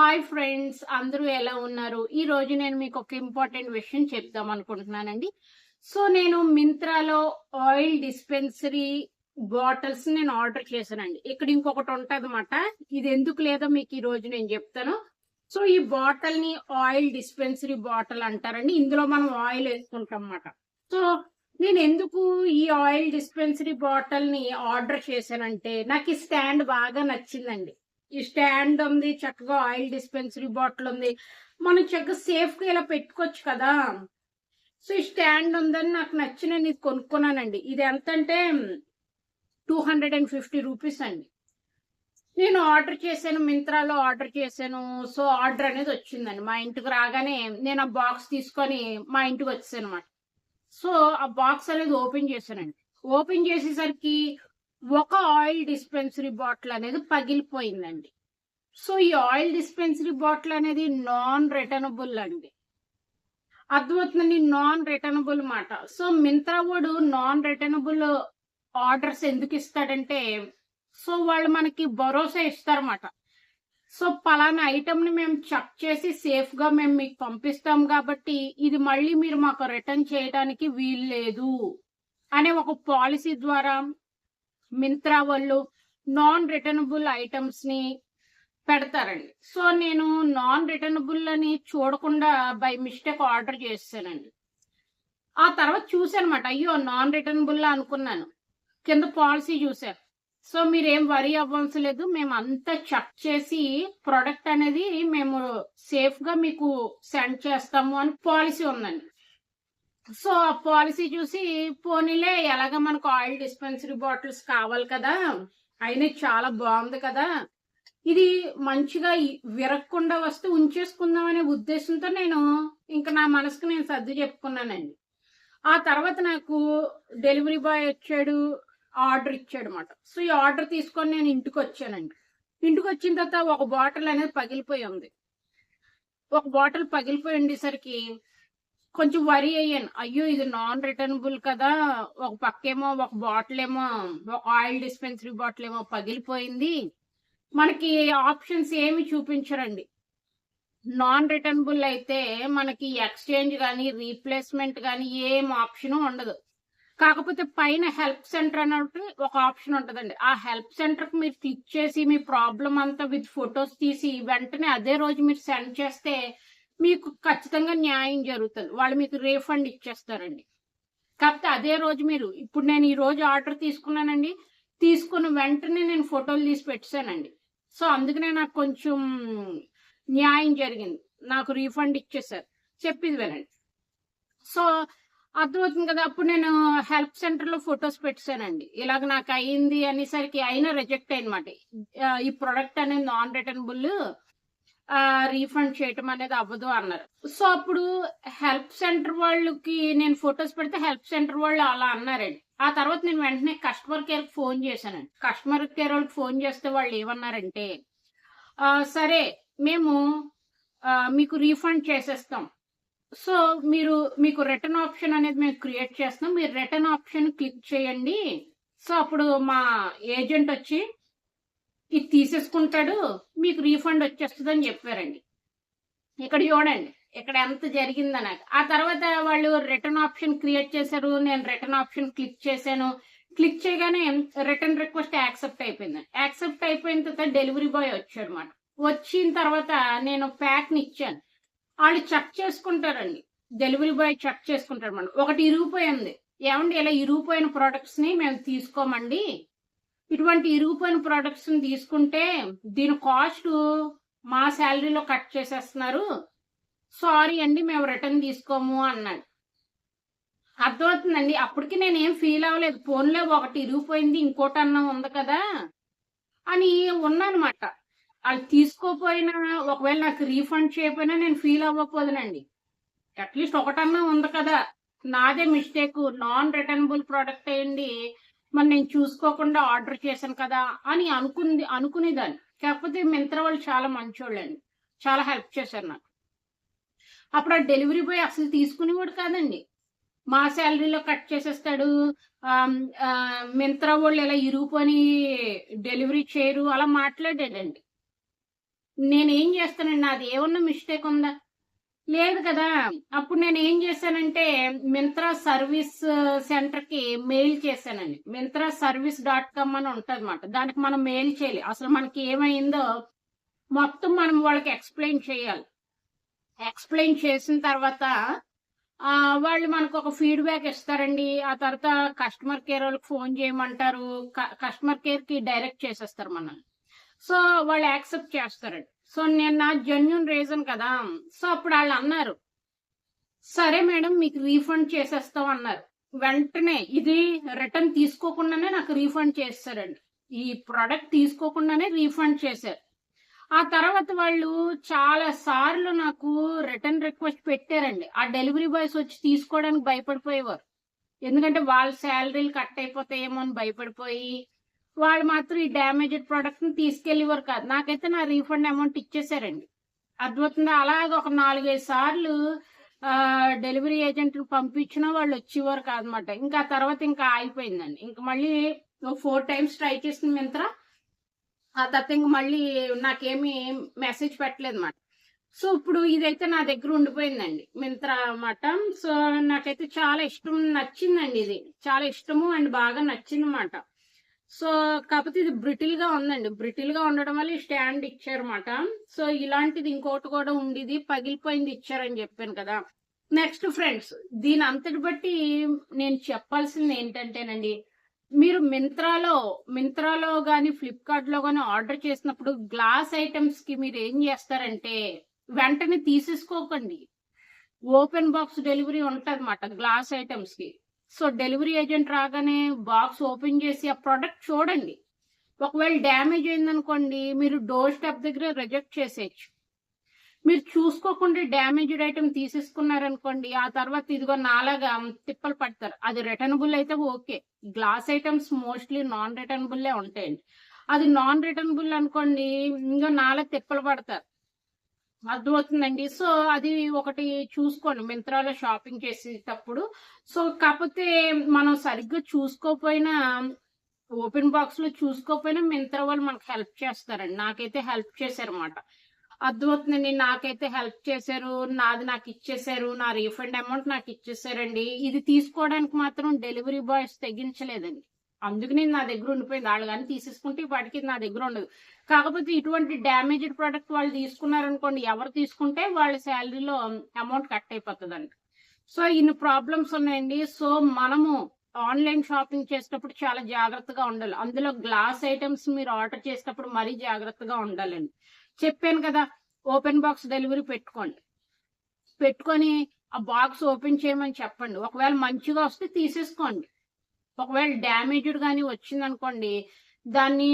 Hi friends అందరూ ఎలా ఉన్నారు? ఈ రోజు నేను మీకు ఒక ఇంపార్టెంట్ విషయం చెప్దాం అనుకుంటున్నానండి. సో నేను మింత్రాలో ఆయిల్ డిస్పెన్సరీ బాటిల్స్ నేను ఆర్డర్ చేశానండి. ఇక్కడ ఇంకొకటి ఉంటదన్నమాట. అనమాట ఇది ఎందుకు లేదో మీకు ఈ రోజు నేను చెప్తాను. సో ఈ బాటిల్ని ఆయిల్ డిస్పెన్సరీ బాటిల్ అంటారండి. ఇందులో మనం ఆయిల్ వేసుకుంటాం అన్నమాట సో నేను ఎందుకు ఈ ఆయిల్ డిస్పెన్సరీ బాటిల్ని ఆర్డర్ చేశానంటే నాకు ఈ స్టాండ్ బాగా నచ్చిందండి. ఈ స్టాండ్ ఉంది చక్కగా ఆయిల్ డిస్పెన్సరీ బాటిల్ ఉంది. మనం చక్కగా సేఫ్గా ఇలా పెట్టుకోవచ్చు కదా. సో ఈ స్టాండ్ ఉందని నాకు నచ్చిన నేను ఇది కొనుక్కున్నానండి. ఇది ఎంత అంటే two hundred and fifty rupees అండి. నేను ఆర్డర్ చేశాను మింత్రాలో ఆర్డర్ చేశాను. సో ఆర్డర్ అనేది వచ్చిందండి. మా ఇంటికి రాగానే నేను ఆ బాక్స్ తీసుకొని మా ఇంటికి వచ్చాను అనమాట సో ఆ బాక్స్ అనేది ఓపెన్ చేశానండి. ఓపెన్ చేసేసరికి ఒక ఆయిల్ డిస్పెన్సరీ బాటిల్ అనేది పగిలిపోయిందండి. సో ఈ ఆయిల్ డిస్పెన్సరీ బాటిల్ అనేది నాన్ రిటర్నబుల్ అండి. అర్థమవుతుందండి? నాన్ రిటర్నబుల్ మాట. సో మింత్రా వాడు నాన్ రిటర్నబుల్ ఆర్డర్స్ ఎందుకు ఇస్తాడంటే సో వాళ్ళు మనకి భరోసా ఇస్తారన్నమాట. సో పలానా ఐటమ్ని మేము చెక్ చేసి సేఫ్గా మేము మీకు పంపిస్తాం కాబట్టి ఇది మళ్ళీ మీరు మాకు రిటర్న్ చేయడానికి వీలు లేదు అనే ఒక పాలసీ ద్వారా మింత్రా వాళ్ళు నాన్ రిటర్నబుల్ ఐటమ్స్ని పెడతారండి. సో నేను నాన్ రిటర్నబుల్ అని చూడకుండా బై మిస్టేక్ ఆర్డర్ చేశానండి ఆ తర్వాత చూసానమాట అయ్యో నాన్ రిటర్నబుల్ అనుకున్నాను. కింద పాలసీ చూశాను సో మీరేం వరి అవ్వాల్సి లేదు మేము అంతా చెక్ చేసి ప్రొడక్ట్ అనేది మేము సేఫ్గా మీకు సెండ్ చేస్తాము అని పాలసీ ఉందండి. సో ఆ పాలసీ చూసి పోనీలే ఎలాగ మనకు ఆయిల్ డిస్పెన్సరీ బాటిల్స్ కావాలి కదా అయినా చాలా బాగుంది కదా. ఇది మంచిగా విరగకుండా వస్తే ఉంచేసుకుందాం అనే ఉద్దేశంతో నేను ఇంకా నా మనసుకు నేను సర్ది చెప్పుకున్నానండి. ఆ తర్వాత నాకు డెలివరీ బాయ్ వచ్చాడు ఆర్డర్ ఇచ్చాడు అనమాట సో ఈ ఆర్డర్ తీసుకొని నేను ఇంటికి వచ్చానండి. ఇంటికి వచ్చిన తర్వాత ఒక బాటిల్ అనేది పగిలిపోయి ఉంది. ఒక బాటిల్ పగిలిపోయి ఉండేసరికి కొంచెం వరి అయ్యాను. అయ్యో ఇది నాన్ రిటర్నబుల్ కదా. ఒక పక్కేమో ఒక బాటిల్ ఏమో ఒక ఆయిల్ డిస్పెన్సరీ బాటిల్ ఏమో పగిలిపోయింది. మనకి ఆప్షన్స్ ఏమి చూపించరండి. నాన్ రిటర్నబుల్ అయితే మనకి ఎక్స్చేంజ్ కానీ రీప్లేస్మెంట్ కానీ ఏం ఆప్షన్ ఉండదు. కాకపోతే పైన హెల్ప్ సెంటర్ అన్నట్టు ఒక ఆప్షన్ ఉంటుందండి. ఆ హెల్ప్ సెంటర్ మీరు క్లిక్ చేసి మీ ప్రాబ్లం అంతా విత్ ఫొటోస్ తీసి వెంటనే అదే రోజు మీరు సెండ్ చేస్తే మీకు ఖచ్చితంగా న్యాయం జరుగుతుంది. వాళ్ళు మీకు రీఫండ్ ఇచ్చేస్తారండి. కాకపోతే అదే రోజు మీరు ఇప్పుడు నేను ఈ రోజు ఆర్డర్ తీసుకున్నానండి. తీసుకున్న వెంటనే నేను ఫోటోలు తీసి పెట్టానండి సో అందుకనే నాకు కొంచెం న్యాయం జరిగింది. నాకు రీఫండ్ ఇచ్చేసారు చెప్పింది వినండి. సో అర్థమవుతుంది కదా అప్పుడు నేను హెల్ప్ సెంటర్లో ఫొటోస్ పెట్టానండి ఇలాగ నాకు అయింది అనేసరికి అయినా రిజెక్ట్ అయినమాట ఈ ప్రోడక్ట్ అనేది నాన్ రిటర్నబుల్ రీఫండ్ చేయటం అనేది అవ్వదు అన్నారు. సో అప్పుడు హెల్ప్ సెంటర్ వాళ్ళకి నేను ఫొటోస్ పెడితే హెల్ప్ సెంటర్ వాళ్ళు అలా అన్నారండి. ఆ తర్వాత నేను వెంటనే కస్టమర్ కేర్ ఫోన్ చేశానండి. కస్టమర్ కేర్ వాళ్ళకి ఫోన్ చేస్తే వాళ్ళు ఏమన్నారంటే సరే మేము మీకు రీఫండ్ చేసేస్తాం. సో మీరు మీకు రిటర్న్ ఆప్షన్ అనేది మేము క్రియేట్ చేస్తాం మీరు రిటర్న్ ఆప్షన్ క్లిక్ చేయండి. సో అప్పుడు మా ఏజెంట్ వచ్చి ఇది తీసేసుకుంటాడు మీకు రీఫండ్ వచ్చేస్తుంది అని చెప్పారండి. ఇక్కడ చూడండి ఇక్కడ ఎంత జరిగిందని ఆ తర్వాత వాళ్ళు రిటర్న్ ఆప్షన్ క్రియేట్ చేశారు నేను రిటర్న్ ఆప్షన్ క్లిక్ చేశాను. క్లిక్ చేయగానే రిటర్న్ రిక్వెస్ట్ యాక్సెప్ట్ అయిపోయింది. యాక్సెప్ట్ అయిపోయిన తర్వాత డెలివరీ బాయ్ వచ్చాడు అనమాట వచ్చిన తర్వాత నేను ప్యాక్ని ఇచ్చాను. వాళ్ళు చెక్ చేసుకుంటారండి. డెలివరీ బాయ్ చెక్ చేసుకుంటారు మనం ఒకటి ఇరిగిపోయింది ఏమండి ఇలా ఇరిగిపోయిన ప్రోడక్ట్స్ని మేము తీసుకోమండి? ఇటువంటి ఇరిగిపోయిన ప్రొడక్ట్స్ని తీసుకుంటే దీని కాస్ట్ మా శాలరీలో కట్ చేసేస్తున్నారు. సారీ అండి మేము రిటర్న్ తీసుకోము అన్నాడు. అర్థమవుతుందండి? అప్పటికి నేను ఏం ఫీల్ అవ్వలేదు ఫోన్లో ఒకటి ఇరిగిపోయింది ఇంకోటి అన్నం ఉంది కదా అని ఉన్నానమాట వాళ్ళు తీసుకోపోయినా ఒకవేళ నాకు రీఫండ్ చేయకపోయినా నేను ఫీల్ అవ్వకపోదునండి. అట్లీస్ట్ ఒకటన్నా ఉంది కదా. నాదే మిస్టేక్ నాన్ రిటర్నబుల్ ప్రోడక్ట్ అయ్యండి మరి నేను చూసుకోకుండా ఆర్డర్ చేశాను కదా అని అనుకుంది అనుకునేదాన్ని. కాకపోతే మింత్ర వాళ్ళు చాలా మంచోళ్ళండి. చాలా హెల్ప్ చేశారు నాకు. అప్పుడు ఆ డెలివరీ బాయ్ అసలు తీసుకునేవాడు కాదండి. మా శాలరీలో కట్ చేసేస్తాడు. మింత్రా వాళ్ళు ఇలా ఇరుగుపోని డెలివరీ చేయరు అలా మాట్లాడాడండి నేనేం చేస్తానండి? నాది ఏమన్నా మిస్టేక్ ఉందా? లేదు కదా. అప్పుడు నేను ఏం చేశానంటే మింత్రా సర్వీస్ సెంటర్కి మెయిల్ చేశానండి. మింత్రా సర్వీస్ డాట్ కామ్ అని ఉంటుంది అనమాట దానికి మనం మెయిల్ చేయాలి. అసలు మనకి ఏమైందో మొత్తం మనం వాళ్ళకి ఎక్స్ప్లెయిన్ చేయాలి. ఎక్స్ప్లెయిన్ చేసిన తర్వాత వాళ్ళు మనకు ఒక ఫీడ్బ్యాక్ ఇస్తారండి. ఆ తర్వాత కస్టమర్ కేర్ వాళ్ళకి ఫోన్ చేయమంటారు. కస్టమర్ కేర్కి డైరెక్ట్ చేసేస్తారు మనల్ని. సో వాళ్ళు యాక్సెప్ట్ చేస్తారండి. సో నేను నా జెన్యున్ రీజన్ కదా. సో అప్పుడు వాళ్ళు అన్నారు సరే మేడం మీకు రీఫండ్ చేసేస్తాం అన్నారు. వెంటనే ఇది రిటర్న్ తీసుకోకుండానే నాకు రీఫండ్ చేస్తారండి. ఈ ప్రోడక్ట్ తీసుకోకుండానే రీఫండ్ చేశారు. ఆ తర్వాత వాళ్ళు చాలా సార్లు నాకు రిటర్న్ రిక్వెస్ట్ పెట్టారండి. ఆ డెలివరీ బాయ్స్ వచ్చి తీసుకోవడానికి భయపడిపోయేవారు. ఎందుకంటే వాళ్ళ శాలరీలు కట్ అయిపోతాయేమో అని భయపడిపోయి వాళ్ళు మాత్రం ఈ డ్యామేజ్డ్ ప్రోడక్ట్ని కాదు. నాకైతే నా రీఫండ్ అమౌంట్ ఇచ్చేసారండి అద్భుతంగా అలాగ ఒక నాలుగైదు సార్లు డెలివరీ ఏజెంట్లు పంపించినా వాళ్ళు వచ్చేవారు కాదనమాట. ఇంకా తర్వాత ఇంకా ఆగిపోయిందండి. ఇంక మళ్ళీ ఫోర్ టైమ్స్ ట్రై చేసిన మింత్ర. ఆ తర్వాత ఇంక మళ్ళీ నాకేమి మెసేజ్ పెట్టలేదు అనమాట సో ఇప్పుడు ఇదైతే నా దగ్గర ఉండిపోయిందండి. మింత్రా అన్నమాట సో నాకైతే చాలా ఇష్టం నచ్చిందండి ఇది. చాలా ఇష్టము అండ్ బాగా నచ్చింది అనమాట సో కాకపోతే ఇది బ్రిటిల్గా ఉందండి. బ్రిటిల్గా ఉండడం వల్ల ఈ స్టాండ్ ఇచ్చారన్నమాట. సో ఇలాంటిది ఇంకోటి కూడా ఉండేది. పగిలిపోయింది ఇచ్చారని చెప్పాను కదా. నెక్స్ట్ ఫ్రెండ్స్ దీని అంతటి బట్టి నేను చెప్పాల్సింది ఏంటంటేనండి మీరు మింత్రాలో మింత్రాలో కానీ ఫ్లిప్కార్ట్లో గాని ఆర్డర్ చేసినప్పుడు గ్లాస్ ఐటమ్స్కి మీరు ఏం చేస్తారంటే వెంటనే తీసేసుకోకండి. ఓపెన్ బాక్స్ డెలివరీ ఉంటది గ్లాస్ ఐటమ్స్కి సో డెలివరీ ఏజెంట్ రాగానే బాక్స్ ఓపెన్ చేసి ఆ ప్రోడక్ట్ చూడండి. ఒకవేళ డ్యామేజ్ అయిందనుకోండి మీరు డోర్ స్టెప్ దగ్గర రిజెక్ట్ చేసేయచ్చు. మీరు చూసుకోకుండా డ్యామేజ్డ్ ఐటమ్ తీసేసుకున్నారనుకోండి ఆ తర్వాత ఇదిగో నాలాగా తిప్పలు పడతారు. అది రిటర్నబుల్ అయితే okay. Glass items mostly non రిటర్నబుల్లే ఉంటాయండి. అది నాన్ రిటర్నబుల్ అనుకోండి ఇంకా నాలుగు తిప్పలు పడతారు. అర్థమవుతుందండి. సో అది ఒకటి చూసుకోండి. మింత్రాలో షాపింగ్ చేసేటప్పుడు. సో కాకపోతే మనం సరిగ్గా చూసుకోకపోయినా ఓపెన్ బాక్స్లో చూసుకోకపోయినా మింత్రా వాళ్ళు మనకు హెల్ప్ చేస్తారండి. నాకైతే హెల్ప్ చేశారన్నమాట. అర్థమవుతుందండి. నాకైతే హెల్ప్ చేశారు. నాది నాకు ఇచ్చేసారు నా రీఫండ్ అమౌంట్ నాకు ఇచ్చేసారండి ఇది తీసుకోవడానికి మాత్రం డెలివరీ బాయ్స్ తెగించలేదండి. అందుకు నేను నా దగ్గర ఉండిపోయింది. వాళ్ళు కానీ తీసేసుకుంటే వాటికి నా దగ్గర ఉండదు. కాకపోతే ఇటువంటి డ్యామేజ్డ్ ప్రోడక్ట్ వాళ్ళు తీసుకున్నారనుకోండి ఎవరు తీసుకుంటే వాళ్ళ శాలరీలో అమౌంట్ కట్ అయిపోతుందండి సో ఇన్ని ప్రాబ్లమ్స్ ఉన్నాయండి. సో మనము ఆన్లైన్ షాపింగ్ చేసేటప్పుడు చాలా జాగ్రత్తగా ఉండాలి. అందులో గ్లాస్ ఐటమ్స్ మీరు ఆర్డర్ చేసేటప్పుడు మరీ జాగ్రత్తగా ఉండాలండి. చెప్పాను కదా ఓపెన్ బాక్స్ డెలివరీ పెట్టుకోండి. పెట్టుకొని ఆ బాక్స్ ఓపెన్ చేయమని చెప్పండి. ఒకవేళ మంచిగా వస్తే తీసేసుకోండి. ఒకవేళ డ్యామేజ్డ్ కానీ వచ్చింది అనుకోండి దాన్ని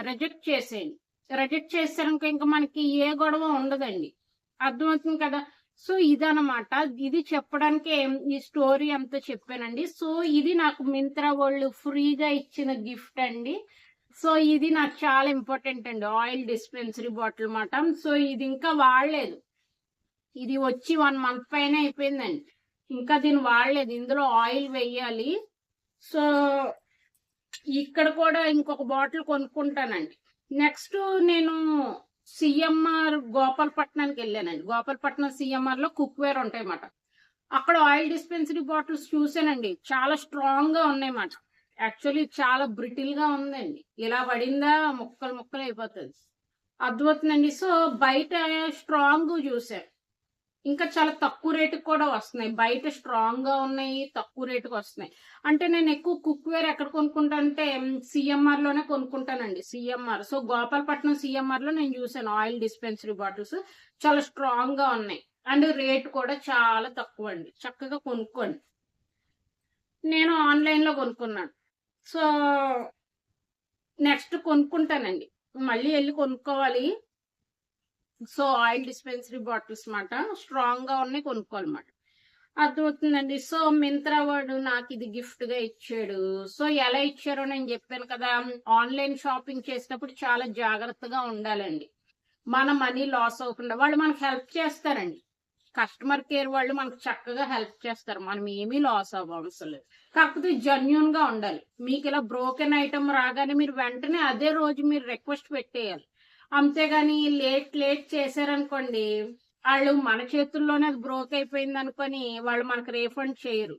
రిజెక్ట్ చేసేయండి. రిజెక్ట్ చేసాక ఇంకా మనకి ఏ గొడవ ఉండదండి. అర్థమవుతుంది కదా? సో ఇదనమాట ఇది చెప్పడానికే ఈ స్టోరీ అంతా చెప్పానండి. సో ఇది నాకు మింత్రా వాళ్ళు ఫ్రీగా ఇచ్చిన గిఫ్ట్ అండి. సో ఇది నాకు చాలా ఇంపార్టెంట్ అండి. ఆయిల్ డిస్పెన్సరీ బాటిల్ మాట సో ఇది ఇంకా వాడలేదు. ఇది వచ్చి వన్ మంత్ పైన అయిపోయిందండి. ఇంకా దీన్ని వాడలేదు. ఇందులో ఆయిల్ వేయాలి. సో ఇక్కడ కూడా ఇంకొక బాటిల్ కొనుక్కుంటానండి. నెక్స్ట్ నేను సిఎంఆర్ గోపాలపట్నానికి వెళ్ళానండి. గోపాలపట్నం సిఎంఆర్లో కుక్ వేర్ ఉంటాయి అక్కడ ఆయిల్ డిస్పెన్సరీ బాటిల్స్ చూసానండి. చాలా స్ట్రాంగ్గా ఉన్నాయి యాక్చువల్లీ చాలా బ్రిటిల్గా ఉందండి. ఇలా పడిందా ముక్కలు ముక్కలు అయిపోతుంది అర్థమవుతుందండి సో బయట స్ట్రాంగ్ చూసాను ఇంకా చాలా తక్కువ రేటుకి కూడా వస్తున్నాయి. బయట స్ట్రాంగ్గా ఉన్నాయి తక్కువ రేటుకి వస్తున్నాయి. అంటే నేను ఎక్కువ కుక్ వేర్ ఎక్కడ కొనుక్కుంటానంటే సిఎంఆర్లోనే కొనుక్కుంటానండి సిఎంఆర్ సో గోపాలపట్నం సిఎంఆర్లో నేను చూసాను ఆయిల్ డిస్పెన్సరీ బాటిల్స్ చాలా స్ట్రాంగ్గా ఉన్నాయి. అండ్ రేట్ కూడా చాలా తక్కువ అండి. చక్కగా కొనుక్కోండి. నేను ఆన్లైన్లో కొనుక్కున్నాను. సో నెక్స్ట్ కొనుక్కుంటానండి. మళ్ళీ వెళ్ళి కొనుక్కోవాలి. సో ఆయిల్ డిస్పెన్సరీ బాటిల్స్ మాట స్ట్రాంగ్గా ఉన్నాయి కొనుక్కోవాలన్నమాట. అర్థమవుతుందండి? సో మింత్రా వాడు నాకు ఇది గిఫ్ట్గా ఇచ్చాడు. సో ఎలా ఇచ్చారో నేను చెప్పాను కదా. ఆన్లైన్ షాపింగ్ చేసినప్పుడు చాలా జాగ్రత్తగా ఉండాలండి. మన మనీ లాస్ అవ్వకుండా వాళ్ళు మనకు హెల్ప్ చేస్తారండి. కస్టమర్ కేర్ వాళ్ళు మనకు చక్కగా హెల్ప్ చేస్తారు. మనం ఏమీ లాస్ అవ్వవసరం లేదు కాకపోతే జెన్యున్గా ఉండాలి. మీకు ఇలా బ్రోకెన్ ఐటమ్ రాగానే మీరు వెంటనే అదే రోజు మీరు రిక్వెస్ట్ పెట్టేయాలి. అంతేగాని లేట్ లేట్ చేశారనుకోండి వాళ్ళు మన చేతుల్లోనే అది బ్రోక్ అయిపోయింది అనుకొని వాళ్ళు మనకు రీఫండ్ చేయరు.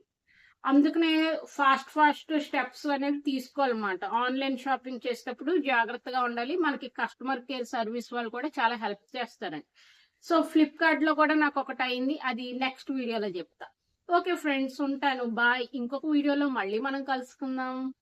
అందుకనే ఫాస్ట్ ఫాస్ట్ స్టెప్స్ అనేది తీసుకోవాలన్నమాట. ఆన్లైన్ షాపింగ్ చేసేటప్పుడు జాగ్రత్తగా ఉండాలి. మనకి కస్టమర్ కేర్ సర్వీస్ వాళ్ళు కూడా చాలా హెల్ప్ చేస్తారండి. సో ఫ్లిప్కార్ట్లో కూడా నాకు ఒకటి అయింది. అది నెక్స్ట్ వీడియోలో చెప్తా. ఓకే ఫ్రెండ్స్ ఉంటాను. బాయ్ ఇంకొక వీడియోలో మళ్ళీ మనం కలుసుకుందాం.